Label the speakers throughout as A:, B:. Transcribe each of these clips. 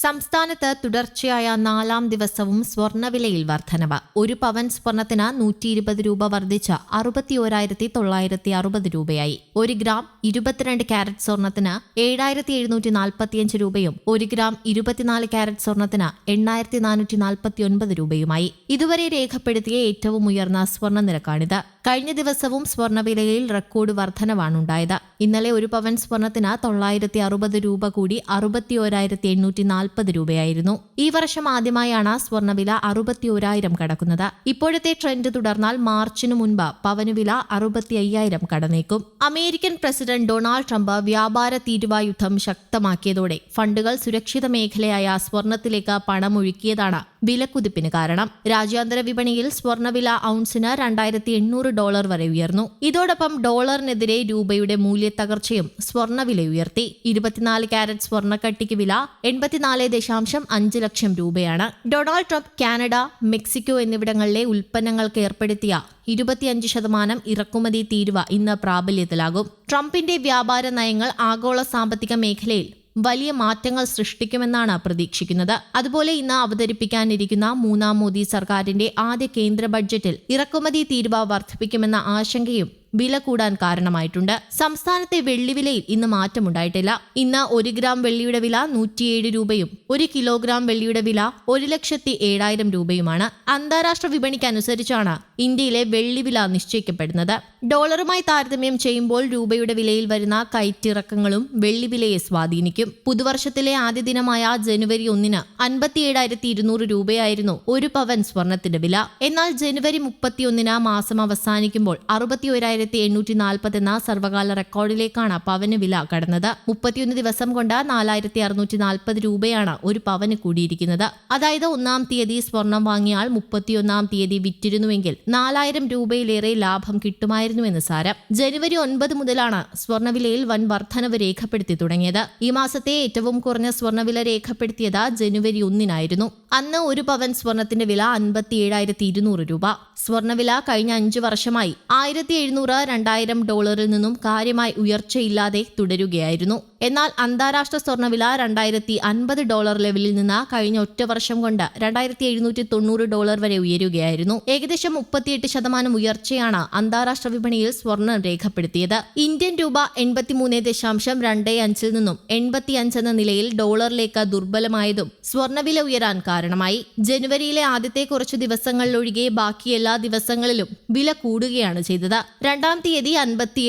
A: സംസ്ഥാനത്ത് തുടർച്ചയായ നാലാം ദിവസവും സ്വർണവിലയിൽ വർധനവ്. ഒരു പവൻ സ്വർണത്തിന് നൂറ്റി ഇരുപത് രൂപ വർദ്ധിച്ച് അറുപത്തിയോരായിരത്തി തൊള്ളായിരത്തി അറുപത് രൂപയായി. ഒരു ഗ്രാം ഇരുപത്തിരണ്ട് ക്യാരറ്റ് സ്വർണത്തിന് ഏഴായിരത്തി എഴുന്നൂറ്റി നാൽപ്പത്തിയഞ്ച് രൂപയും ഒരു ഗ്രാം ഇരുപത്തിനാല് ക്യാരറ്റ് സ്വർണത്തിന് എണ്ണായിരത്തി നാനൂറ്റി നാൽപ്പത്തി ഒൻപത് രൂപയുമായി. ഇതുവരെ രേഖപ്പെടുത്തിയ ഏറ്റവും ഉയർന്ന സ്വർണ നിരക്കാണിത്. കഴിഞ്ഞ ദിവസവും സ്വർണവിലയിൽ റെക്കോർഡ് വർധനവാണുണ്ടായത്. ഇന്നലെ ഒരു പവൻ സ്വർണത്തിന് തൊള്ളായിരത്തി അറുപത് രൂപ കൂടി അറുപത്തി അറുപത്തിയോരായിരത്തി എണ്ണൂറ്റി നാൽപ്പത് രൂപയായിരുന്നു. ഈ വർഷം ആദ്യമായാണ് സ്വർണവില അറുപത്തിയോരായിരം കടക്കുന്നത്. ഇപ്പോഴത്തെ ട്രെൻഡ് തുടർന്നാൽ മാർച്ചിനു മുൻപ് പവനുവില അറുപത്തി അയ്യായിരം കടന്നേക്കും. അമേരിക്കൻ പ്രസിഡന്റ് ഡൊണാൾഡ് ട്രംപ് വ്യാപാര തീരുവായുദ്ധം ശക്തമാക്കിയതോടെ ഫണ്ടുകൾ സുരക്ഷിത മേഖലയായ സ്വർണത്തിലേക്ക് പണമൊഴുക്കിയതാണ് വിലക്കുതിപ്പിന് കാരണം. രാജ്യാന്തര വിപണിയിൽ സ്വർണവില ഔൺസിന് രണ്ടായിരത്തി എണ്ണൂറ് ഡോളർ വരെ ഉയർന്നു. ഇതോടൊപ്പം ഡോളറിനെതിരെ രൂപയുടെ മൂല്യത്തകർച്ചയും സ്വർണവില ഉയർത്തി. ഇരുപത്തിനാല് ക്യാരറ്റ് സ്വർണക്കട്ടിക്ക് വില എൺപത്തിനാല് ദശാംശം അഞ്ച് ലക്ഷം രൂപയാണ്. ഡൊണാൾഡ് ട്രംപ് കാനഡ മെക്സിക്കോ എന്നിവിടങ്ങളിലെ ഉൽപ്പന്നങ്ങൾക്ക് ഏർപ്പെടുത്തിയ ഇരുപത്തിയഞ്ച് ശതമാനം ഇറക്കുമതി തീരുവ ഇന്ന് പ്രാബല്യത്തിലാകും. ട്രംപിന്റെ വ്യാപാര നയങ്ങൾ ആഗോള സാമ്പത്തിക മേഖലയിൽ വലിയ മാറ്റങ്ങൾ സൃഷ്ടിക്കുമെന്നാണ് പ്രതീക്ഷിക്കുന്നത്. അതുപോലെ ഇന്ന് അവതരിപ്പിക്കാനിരിക്കുന്ന മൂന്നാം മോദി സർക്കാരിന്റെ ആദ്യ കേന്ദ്ര ബഡ്ജറ്റിൽ ഇറക്കുമതി തീരുവ വർദ്ധിപ്പിക്കുമെന്ന ആശങ്കയും വില കൂടാൻ കാരണമായിട്ടുണ്ട്. സംസ്ഥാനത്തെ വെള്ളിവിലയിൽ ഇന്ന് മാറ്റമുണ്ടായിട്ടില്ല. ഇന്ന് ഒരു ഗ്രാം വെള്ളിയുടെ വില നൂറ്റിയേഴ് രൂപയും ഒരു കിലോഗ്രാം വെള്ളിയുടെ വില ഒരു ലക്ഷത്തി ഏഴായിരം രൂപയുമാണ്. അന്താരാഷ്ട്ര വിപണിക്കനുസരിച്ചാണ് ഇന്ത്യയിലെ വെള്ളിവില നിശ്ചയിക്കപ്പെടുന്നത്. ഡോളറുമായി താരതമ്യം ചെയ്യുമ്പോൾ രൂപയുടെ വിലയിൽ വരുന്ന കയറ്റിറക്കങ്ങളും വെള്ളിവിലയെ സ്വാധീനിക്കും. പുതുവർഷത്തിലെ ആദ്യ ദിനമായ ജനുവരി ഒന്നിന് അൻപത്തിയേഴായിരത്തി ഇരുന്നൂറ് രൂപയായിരുന്നു ഒരു പവൻ സ്വർണത്തിന്റെ വില. എന്നാൽ ജനുവരി മുപ്പത്തിയൊന്നിന് മാസം അവസാനിക്കുമ്പോൾ അറുപത്തി ഒരായിരത്തി എണ്ണൂറ്റി നാൽപ്പത് എന്ന സർവകാല റെക്കോർഡിലേക്കാണ് പവന് വില കടന്നത്. മുപ്പത്തിയൊന്ന് ദിവസം കൊണ്ട് നാലായിരത്തി അറുന്നൂറ്റി നാൽപ്പത് രൂപയാണ് ഒരു പവന് കൂടിയിരിക്കുന്നത്. അതായത് ഒന്നാം തീയതി സ്വർണം വാങ്ങിയാൽ മുപ്പത്തിയൊന്നാം തീയതി വിറ്റിരുന്നുവെങ്കിൽ നാലായിരം രൂപയിലേറെ ലാഭം കിട്ടുമായിരുന്നുവെന്ന് സാരം. ജനുവരി ഒൻപത് മുതലാണ് സ്വർണവിലയിൽ വൻ വർധനവ് രേഖപ്പെടുത്തി തുടങ്ങിയത്. ഈ മാസത്തെ ഏറ്റവും കുറഞ്ഞ സ്വർണവില രേഖപ്പെടുത്തിയത് ജനുവരി ഒന്നിനായിരുന്നു. അന്ന് ഒരു പവൻ സ്വർണത്തിന്റെ വില അൻപത്തി ഏഴായിരത്തി ഇരുന്നൂറ് രൂപ. സ്വർണവില കഴിഞ്ഞ അഞ്ചു വർഷമായി ആയിരത്തി എഴുന്നൂറ് രണ്ടായിരം ഡോളറിൽ നിന്നും കാര്യമായി ഉയർച്ചയില്ലാതെ തുടരുകയായിരുന്നു. എന്നാൽ അന്താരാഷ്ട്ര സ്വർണവില രണ്ടായിരത്തി അൻപത് ഡോളർ ലെവലിൽ നിന്ന് കഴിഞ്ഞ ഒറ്റ വർഷം കൊണ്ട് രണ്ടായിരത്തി എഴുന്നൂറ്റി തൊണ്ണൂറ് ഡോളർ വരെ ഉയരുകയായിരുന്നു. ഏകദേശം മുപ്പത്തിയെട്ട് ശതമാനം ഉയർച്ചയാണ് അന്താരാഷ്ട്ര വിപണിയിൽ സ്വർണം രേഖപ്പെടുത്തിയത്. ഇന്ത്യൻ രൂപ എൺപത്തിമൂന്ന് ദശാംശം രണ്ട് അഞ്ചിൽ നിന്നും എൺപത്തിയഞ്ച് എന്ന നിലയിൽ ഡോളറിലേക്ക് ദുർബലമായതും സ്വർണവില ഉയരാൻ കാരണമായി ജനുവരിയിലെ ആദ്യത്തെ കുറച്ചു ദിവസങ്ങളിലൊഴികെ ബാക്കി എല്ലാ ദിവസങ്ങളിലും വില കൂടുകയാണ് ചെയ്തത്. രണ്ടാം തീയതി അൻപത്തി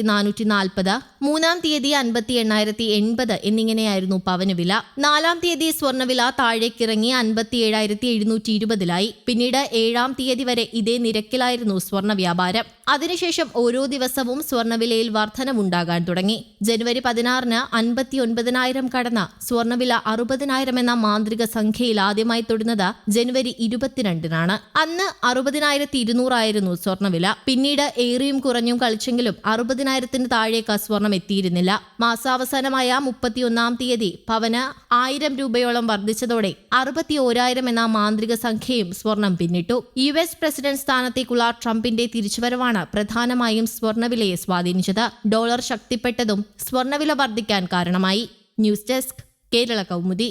A: നാനൂറ്റി നാൽപ്പത് മൂന്നാം തീയതി അൻപത്തി എണ്ണായിരത്തി എൺപത് എന്നിങ്ങനെയായിരുന്നു പവന് വില നാലാം തീയതി സ്വർണവില താഴേക്കിറങ്ങി അൻപത്തി ഏഴായിരത്തി എഴുന്നൂറ്റി ഇരുപതിലായി പിന്നീട് ഏഴാം തീയതി വരെ ഇതേ നിരക്കിലായിരുന്നു സ്വർണ വ്യാപാരം അതിനുശേഷം ഓരോ ദിവസവും സ്വർണവിലയിൽ വർധനവുണ്ടാകാൻ തുടങ്ങി. ജനുവരി പതിനാറിന് അൻപത്തി ഒൻപതിനായിരം കടന്ന സ്വർണവില അറുപതിനായിരം എന്ന മാന്ത്രിക സംഖ്യയിൽ ആദ്യമായി തൊടുന്നത് ജനുവരി ഇരുപത്തിരണ്ടിനാണ്. അന്ന് അറുപതിനായിരത്തി ഇരുന്നൂറായിരുന്നു സ്വർണവില പിന്നീട് ഏറിയും കുറഞ്ഞും കളിച്ചെങ്കിലും അറുപതിനായിരത്തിന് താഴേക്ക് സ്വർണം എത്തിയിരുന്നില്ല മാസാവസാനമായ മുപ്പത്തിയൊന്നാം തീയതി പവന് ആയിരം രൂപയോളം വർദ്ധിച്ചതോടെ അറുപത്തി ഓരായിരം എന്ന മാന്ത്രിക സംഖ്യയും സ്വർണം പിന്നിട്ടു. യു എസ് പ്രസിഡന്റ് സ്ഥാനത്തേക്കുള്ള ട്രംപിന്റെ തിരിച്ചുവരവാണ് പ്രധാനമായും സ്വർണവിലയെ സ്വാധീനിച്ചത്. ഡോളർ ശക്തിപ്പെട്ടതും സ്വർണവില വർദ്ധിക്കാൻ കാരണമായി. News desk Kerala Kaumudi.